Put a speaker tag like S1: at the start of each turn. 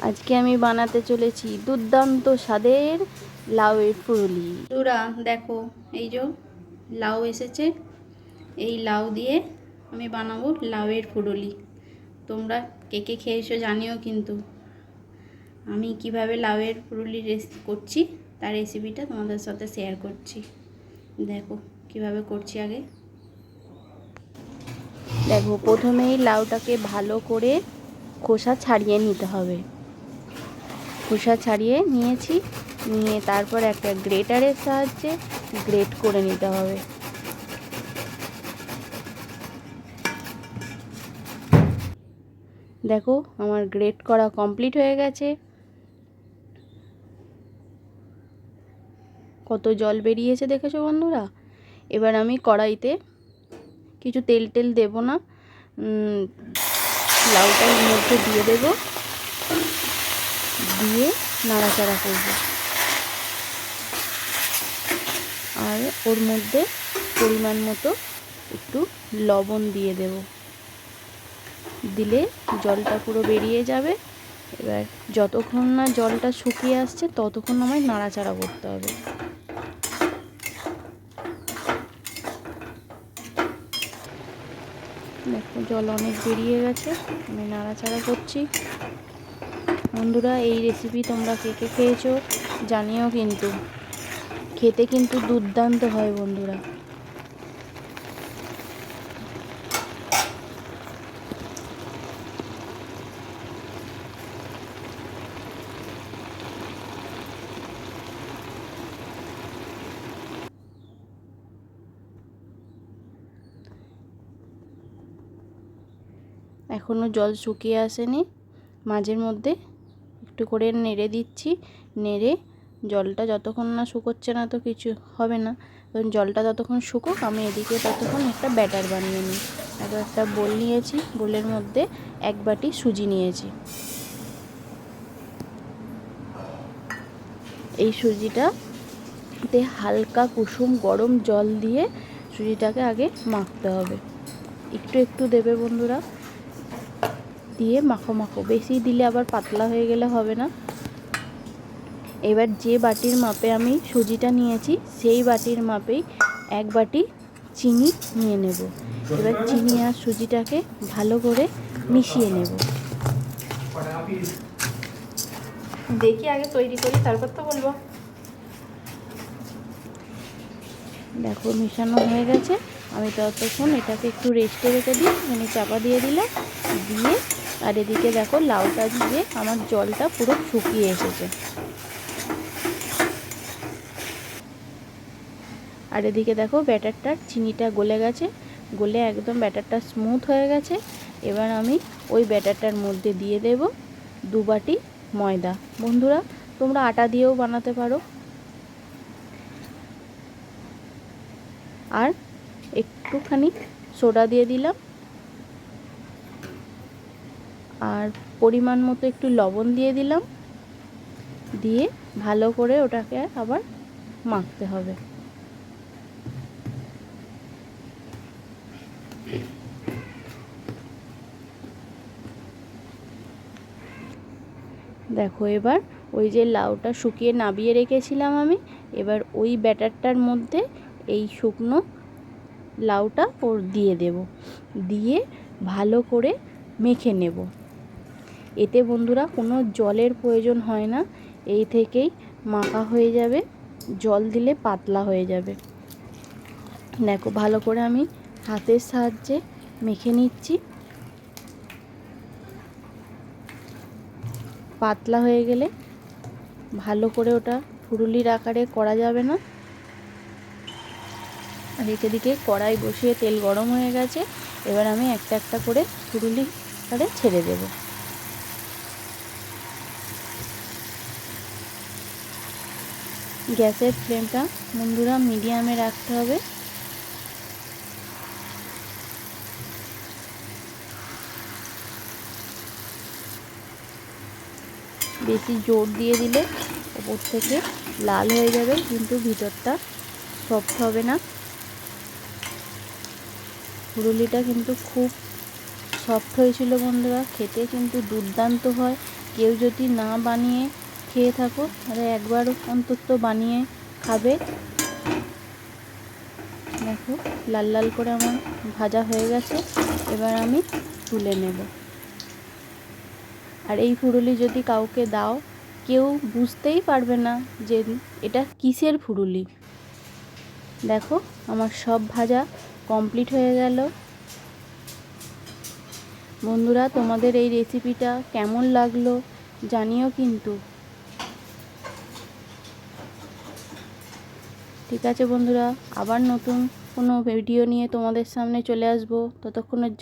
S1: আজকে আমি বানাতে চলেছি দুর্দান্ত স্বাদের লাউয়ের ফুরুলি। তোরা দেখো এই যে লাউ এসেছে। এই লাউ দিয়ে আমি বানাবো লাউয়ের ফুরুলি। তোমরা কে কে খেয়েছো জানিও কিন্তু। আমি কীভাবে লাউয়ের ফুরুলি রেসিপি করছি তার রেসিপিটা তোমাদের সাথে শেয়ার করছি। দেখো কীভাবে করছি আগে। দেখো প্রথমেই লাউটাকে ভালো করে খোসা ছাড়িয়ে নিতে হবে। খোসা ছাড়িয়ে নিয়েছি। নিয়ে তারপর একটা গ্রেটারের সাহায্যে গ্রেট করে নিতে হবে। দেখো আমার গ্রেট করা কমপ্লিট হয়ে গেছে। কত জল বেরিয়েছে দেখেছ বন্ধুরা? এবার আমি কড়াইতে কিছু তেল টেল দেব না। উম, লাউটা এর মধ্যে দিয়ে দেব। দিয়ে নাড়াচাড়া করব। আর ওর মধ্যে পরিমাণ মতো একটু লবণ দিয়ে দেব। দিলে জলটা পুরো বেরিয়ে যাবে। এবার যতক্ষণ না জলটা শুকিয়ে আসছে, ততক্ষণ আমায় নাড়াচাড়া করতে হবে। দেখো, জল অনেক বেরিয়ে গেছে, আমি নাড়াচাড়া করছি। বন্ধুরা, এই রেসিপি তোমরা কে কে খেয়েছো জানিও কিন্তু। খেতে কিন্তু দুর্দান্ত হয় বন্ধুরা। এখনও জল শুকিয়ে আসেনি মাঝের মধ্যে। একটু করে নেড়ে দিচ্ছি। নেড়ে জলটা যতক্ষণ না শুকোচ্ছে না তো কিছু হবে না। তখন জলটা ততক্ষণ শুকোক, আমি এদিকে ততক্ষণ একটা ব্যাটার বানিয়ে নিই। এখন একটা বোল নিয়েছি। বোলের মধ্যে এক বাটি সুজি নিয়েছি। এই সুজিটাতে হালকা কুসুম গরম জল দিয়ে সুজিটাকে আগে মাখতে হবে। একটু একটু দেবে বন্ধুরা। দিয়ে মাখো মাখো। বেশি দিলে আবার পাতলা হয়ে গেলে হবে না। এবার যে বাটির মাপে আমি সুজিটা নিয়েছি, সেই বাটির মাপেই এক বাটি চিনি নিয়ে নেব। এবার চিনি আর সুজিটাকে ভালো করে মিশিয়ে নেব। দেখি আগে তৈরি করি, তারপর তো বলব। দেখো, মেশানো হয়ে গেছে। আমি ততক্ষণ এটাকে একটু রেস্টে রেখে দিই। মানে চাপা দিয়ে দিলাম। দিয়ে আর এদিকে দেখো লাউটা দিয়ে আমার জলটা পুরো শুকিয়ে এসেছে। আর এদিকে দেখো ব্যাটারটার চিনিটা গলে গেছে, গলে একদম ব্যাটারটা স্মুথ হয়ে গেছে। এবার আমি ওই ব্যাটারটার মধ্যে দিয়ে দেব দু বাটি ময়দা। বন্ধুরা, তোমরা আটা দিয়েও বানাতে পারো। আর একটুখানি সোডা দিয়ে দিলাম। আর পরিমাণ মতো একটু লবণ দিয়ে দিলাম। দিয়ে ভালো করে ওটাকে আবার মাখতে হবে। দেখো এবার ওই যে লাউটা শুকিয়ে নাবিয়ে রেখেছিলাম আমি, এবার ওই ব্যাটারটার মধ্যে এই শুকনো লাউটা ওর দিয়ে দেব। দিয়ে ভালো করে মেখে নেব। এতে বন্ধুরা কোনো জলের প্রয়োজন হয় না। এই থেকেই মাখা হয়ে যাবে, জল দিলে পাতলা হয়ে যাবে। দেখো, ভালো করে আমি হাতের সাহায্যে মেখে নিচ্ছি। পাতলা হয়ে গেলে ভালো করে ওটা ফুরুলির আকারে করা যাবে না। আর দিকে কড়াই বসিয়ে তেল গরম হয়ে গেছে। এবার আমি একটা একটা করে ফুরুলি আকারে ছেড়ে দেব। গ্যাসের ফ্লেমটা বন্ধুরা মিডিয়ামে রাখতে হবে। বেশি জোর দিয়ে দিলে ওপর থেকে লাল হয়ে যাবে, কিন্তু ভিতরটা সফট হবে না। পুরুলিটা কিন্তু খুব সফট হয়েছিল বন্ধুরা, খেতে কিন্তু দুর্দান্ত হয়। কেউ যদি না বানিয়ে খেয়ে থাকো তাহলে একবার অন্তত বানিয়ে খাবে। দেখো, লাল লাল করে আমার ভাজা হয়ে গেছে, এবার আমি তুলে নেব। আর এই ফুরুলি যদি কাউকে দাও, কেউ বুঝতেই পারবে না যে এটা কিসের ফুরুলি। দেখো, আমার সব ভাজা কমপ্লিট হয়ে গেল। বন্ধুরা, তোমাদের এই রেসিপিটা কেমন লাগল জানিও কিন্তু। ঠিক আছে বন্ধুরা আবার নতুন কোনো ভিডিও নিয়ে তোমাদের সামনে চলে আসব। ততক্ষণের